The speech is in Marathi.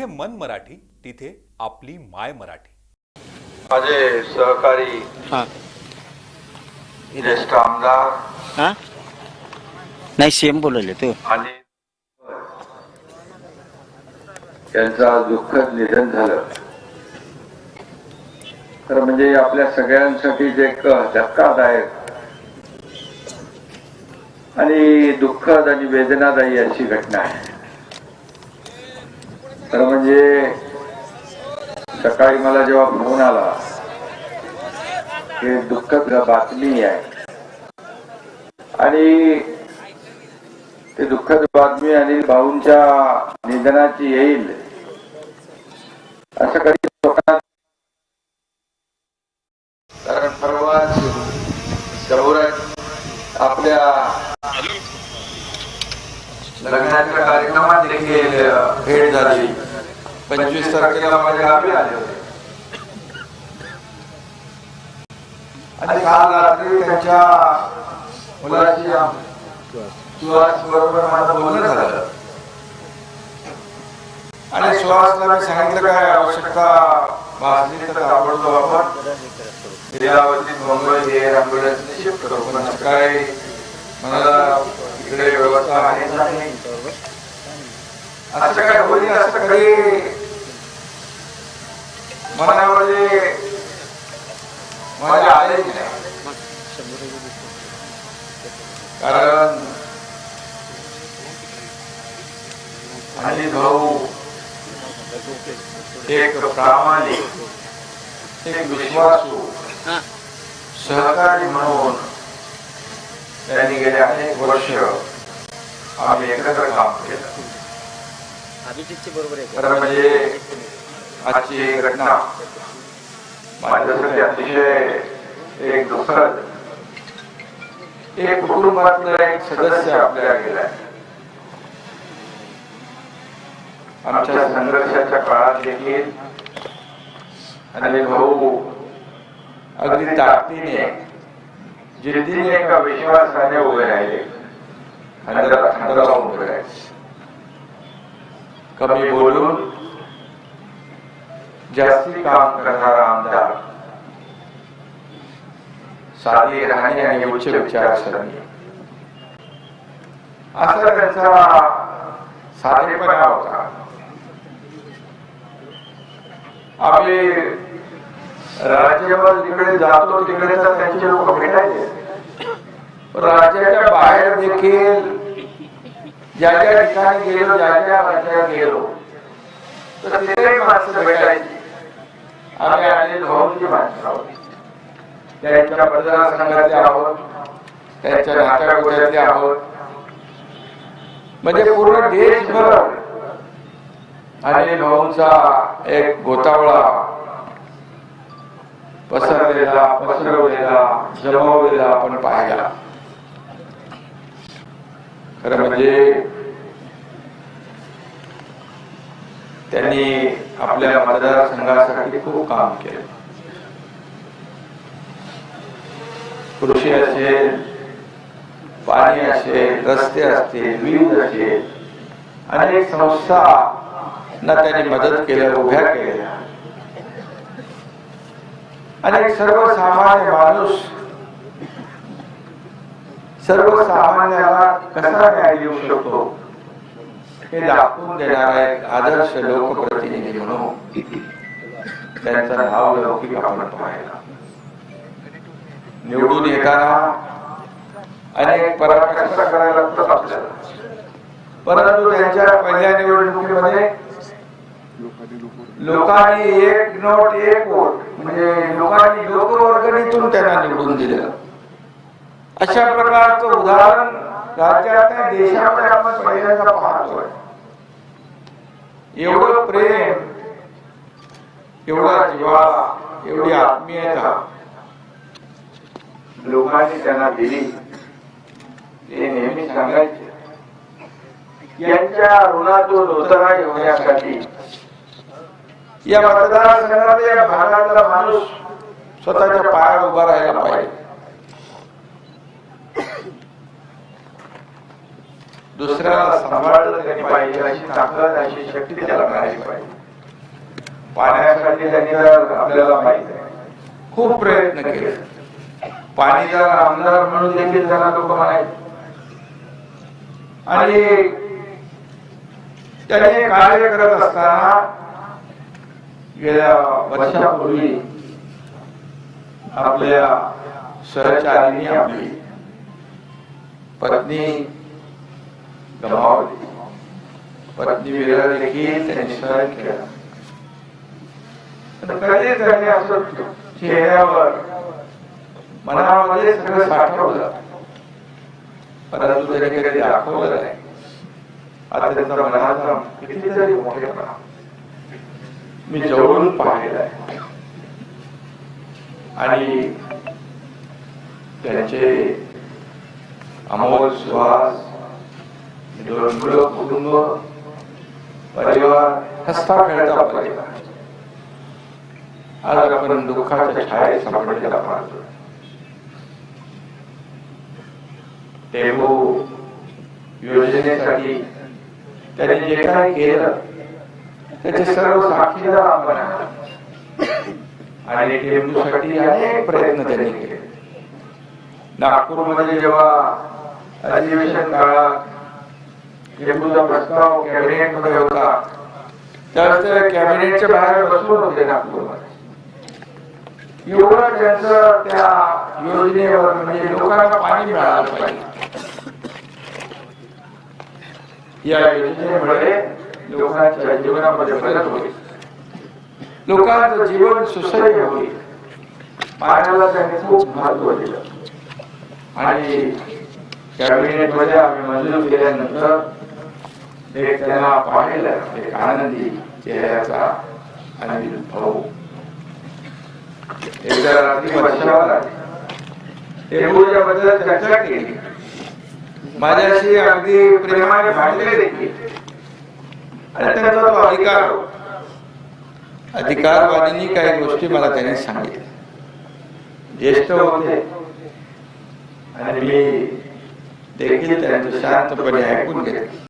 जिथे मन मराठी तिथे आपली माय मराठी. माझे सहकारी हा. ज्येष्ठ आमदार हा? नाही सेम बोलवले तू. आणि त्यांचं आज दुःखद निधन झालं. तर म्हणजे आपल्या सगळ्यांसाठी जे एक धक्कादायक आणि दुःखद आणि वेदनादायी अशी घटना आहे. तर म्हणजे सकाळी मला जेव्हा फोन आला हे दुःखद बातमी आहे. आणि ते दुःखद बातमी अनिल भाऊंच्या निधनाची येईल असं कधी स्वप्नात कारण परवाच शहरात आपल्या लग्नाच्या कार्यक्रमात देखील भेट झाली पंचवीस तारखेला माझ्या गावी आले होते. आणि काल रात्री त्यांच्या मुलाची सुहास बरोबर माझं बोलणं झालं. आणि सुहासला मी सांगितलं काय आवश्यकता भासली तर आवडतो आपण Lilavati Mumbai air ambulance shift करू. पण काय? मला इकडे व्यवस्था आहे नाही. असं काय होईल असं काही मनामध्ये माझ्या आलेच नाही? कारण आणि भाऊ एक प्रामाणिक एक विश्वासू सहकारी म्हणून त्यांनी गेले अनेक वर्ष आम्ही एकत्र काम केलं. म्हणजे आजची घटना माझ्यासाठी अतिशय एक दुःखद एक कुटुंबातलं एक सदस्य आपल्या गेलाय. आमच्या संघर्षाच्या काळात देखील आणि भाऊ अगदी ताकदीने जिद्दीने एका विश्वासाने उभे राहिले. खांद्याला खांदा उभे राहिले. कमी बोलून जास्ती काम करणारा आमदार साधी राहणे आणि उच्च विचारसरणी असा त्यांचा साधेपणा होता। आम्ही राज्यभर जिकडे जातो तिकडे तर त्यांचे लोक भेटायचे राज्याच्या बाहेर देखील ज्या ज्या ठिकाणी गेलो ज्या ज्या राज्यात गेलो तर तिथे माणसं भेटायची आम्ही अनिल भाऊंची माणसं आहोत. त्यांच्या मतदारसंघातले आहोत. त्यांच्या नात्यागोत्यातले आहोत. म्हणजे पूर्ण देशभर अनिल भाऊंचा एक गोतावळा पसरलेला पसरवलेला जमवलेला आपण पाहिला. खरं म्हणजे त्यांनी आपल्या मतदारसंघासाठी खूप काम केलं. कृषी असेल पाणी असेल रस्ते असतील वीज असेल अनेक संस्था ना त्यांनी मदत केल्या उभ्या केल्या. अनेक सर्वसामान्य माणूस सर्वसामान्याला कसा न्याय देऊ शकतो? हे दाखवून देणारा एक आदर्श लोकप्रतिनिधी म्हणून त्यांचा नाव लौकिक आपण पाहायला. निवडून येताना अनेक पराकाष्ठा करायला लागतात आपल्याला. परंतु त्यांच्या पहिल्या निवडणुकीमध्ये लोकांनी एक नोट एक वोट म्हणजे लोकांनी लोकवर्गणीतून त्यांना निवडून दिलं. अशा प्रकारचं राज्यात देशामध्ये आपण पहिल्यांदा पाहतोय. एवढं प्रेम एवढा जिव्हाळा एवढी आत्मीयता लोकांनी त्यांना दिली. ते नेहमी सांगायचे. यांच्या ऋणातून उतरा होण्यासाठी या मतदारसंघात या भागातला माणूस स्वतःच्या पायावर उभा राहायला पाहिजे. दुसऱ्याला सांभाळलं त्यांनी पाहिजे अशी ताकद अशी शक्ती त्याला मिळाली पाहिजे. पाण्यासाठी त्यांनी जर आपल्याला माहीत आहे. खूप प्रयत्न केले. पाणीदार आमदार म्हणून देखील त्यांना लोक म्हणायचे. आणि त्याने कार्य करत असताना गेल्या वर्षापूर्वी आपल्या सहचारिणी आपली पत्नी गमावली. पत्नी विरह देखील त्यांनी सहन केला. पण कधी त्याने असं चेहऱ्यावर मनामध्ये सगळं साठवलं. परंतु त्याने कधी दाखवलं नाही. आता त्याचा मनाचा कितीतरी मोठेपणा मी जवळून पाहिलाय आणि त्यांचे अमोल सुहास मुलं कुटुंब परिवार हसता खेळता परिवार आज आपण दुःखाच्या छायेत सापडलेला पाहतो टेबू योजनेसाठी त्यांनी जे काही केलं त्याचे सर्व साक्षीदार आपण. आणि टेंबूसाठी अनेक प्रयत्न त्यांनी केले. नागपूरमध्ये जेव्हा अधिवेशन काळात टेंबूचा प्रस्ताव कॅबिनेटमध्ये होता. तर ते कॅबिनेटच्या बाहेर बसून होते नागपूरमध्ये. एवढं त्यांचं त्या योजनेवर म्हणजे लोकांना पाणी मिळालं पाहिजे. या योजनेमुळे लोकांच्या जीवनामध्ये बदल होईल. लोकांचं जीवन सुसह्य होईल. पाण्याला त्यांनी खूप महत्त्व दिलं. आणि कॅबिनेटमध्ये आम्ही मंजूर केल्यानंतर एक त्याला पाहिलं. एक आनंदी चेहऱ्याचा अनिल भाऊ. एकदा रात्री वर्षावर आली. टेंबूच्या बद्दल चर्चा केली. माझ्याशी अगदी प्रेमाने भांडले देखील. आणि तो अधिकार अधिकारवादींनी काही गोष्टी मला त्यांनी सांगितल्या. ज्येष्ठ होते. आणि मी देखील त्यांचं शांतपणे ऐकून घेतले.